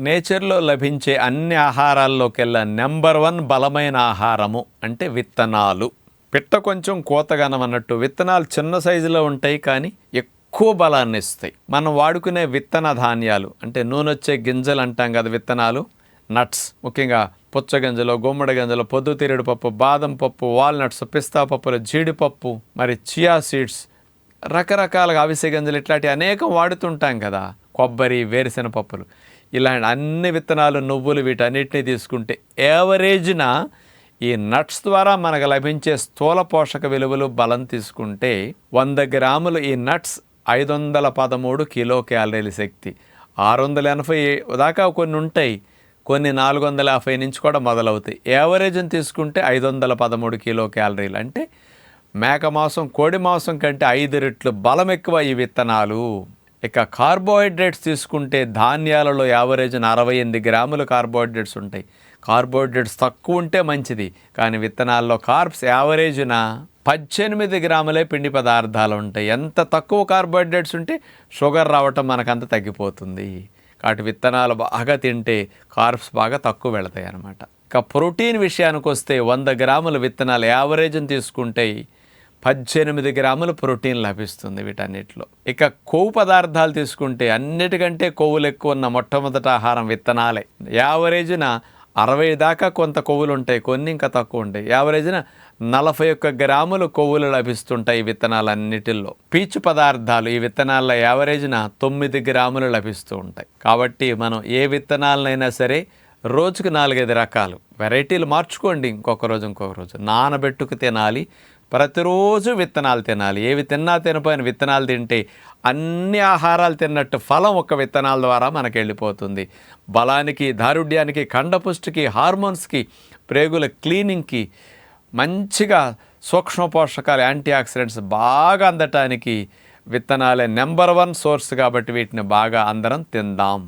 నేచర్లో లభించే అన్ని ఆహారాల్లోకెల్లా నెంబర్ వన్ బలమైన ఆహారము అంటే విత్తనాలు. పిట్ట కొంచెం కోతగనం అన్నట్టు విత్తనాలు చిన్న సైజులో ఉంటాయి కానీ ఎక్కువ బలాన్ని ఇస్తాయి. మనం వాడుకునే విత్తన ధాన్యాలు అంటే నూనె వచ్చే గింజలు అంటాం కదా విత్తనాలు. నట్స్ ముఖ్యంగా పుచ్చగింజలు గుమ్మడి గింజలు పొద్దుతిరుడు పప్పు బాదం పప్పు వాల్నట్స్ పిస్తా పప్పులు జీడిపప్పు మరి చియా సీడ్స్ రకరకాలుగా అవిసె గింజలు ఇట్లాంటి అనేకం వాడుతుంటాం కదా. కొబ్బరి వేరుశెనగ పప్పులు ఇలాంటి అన్ని విత్తనాలు నువ్వులు వీటన్నిటిని తీసుకుంటే యావరేజ్న ఈ నట్స్ ద్వారా మనకు లభించే స్థూల పోషక విలువలు బలం తీసుకుంటే వంద గ్రాములు ఈ నట్స్ ఐదు వందల పదమూడు కిలో క్యాలరీల శక్తి. ఆరు వందల ఎనభై దాకా కొన్ని ఉంటాయి. కొన్ని నాలుగు వందల యాభై నుంచి కూడా మొదలవుతాయి. యావరేజ్ని తీసుకుంటే ఐదు వందల పదమూడు కిలో క్యాలరీలు. అంటే మేక మాంసం కోడి మాంసం కంటే ఐదు రెట్లు బలం ఎక్కువ ఈ విత్తనాలు. ఇక కార్బోహైడ్రేట్స్ తీసుకుంటే ధాన్యాలలో యావరేజ్ అరవై ఎనిమిది గ్రాములు కార్బోహైడ్రేట్స్ ఉంటాయి. కార్బోహైడ్రేట్స్ తక్కువ ఉంటే మంచిది. కానీ విత్తనాల్లో కార్బ్స్ యావరేజ్న పద్దెనిమిది గ్రాములే పిండి పదార్థాలు ఉంటాయి. ఎంత తక్కువ కార్బోహైడ్రేట్స్ ఉంటే షుగర్ రావటం మనకంత తగ్గిపోతుంది. కాబట్టి విత్తనాలు బాగా తింటే కార్బ్స్ బాగా తక్కువ వెళతాయి అన్నమాట ఇక ప్రోటీన్ విషయానికి వస్తే వంద గ్రాముల విత్తనాలు యావరేజ్ని తీసుకుంటే పద్దెనిమిది గ్రాముల ప్రోటీన్ లభిస్తుంది వీటన్నిటిలో. ఇక కొవ్వు పదార్థాలు తీసుకుంటే అన్నిటికంటే కొవ్వులు ఎక్కువ ఉన్న మొట్టమొదటి ఆహారం విత్తనాలే. యావరేజ్న అరవై దాకా కొంత కొవ్వులు ఉంటాయి కొన్ని ఇంకా తక్కువ ఉంటాయి. యావరేజ్న నలభై ఒక్క గ్రాములు కొవ్వులు లభిస్తుంటాయి విత్తనాలన్నిటిల్లో. పీచు పదార్థాలు ఈ విత్తనాల యావరేజ్న తొమ్మిది గ్రాములు లభిస్తూ ఉంటాయి. కాబట్టి మనం ఏ విత్తనాలనైనా సరే రోజుకు నాలుగైదు రకాలు. వెరైటీలు మార్చుకోండి ఇంకొక రోజు ఇంకొక రోజు. నానబెట్టుకు తినాలి ప్రతిరోజు విత్తనాలు తినాలి. ఏవి తిన్నా తినపోయిన విత్తనాలు తింటే అన్ని ఆహారాలు తిన్నట్టు ఫలం ఒక విత్తనాల ద్వారా మనకు వెళ్ళిపోతుంది. బలానికి దారుఢ్యానికి కండపుష్టికి హార్మోన్స్కి ప్రేగుల క్లీనింగ్కి మంచిగా సూక్ష్మ పోషకాలు యాంటీ ఆక్సిడెంట్స్ బాగా అందటానికి విత్తనాలే నెంబర్ వన్ సోర్స్ కాబట్టి వీటిని బాగా అందరం తిందాం.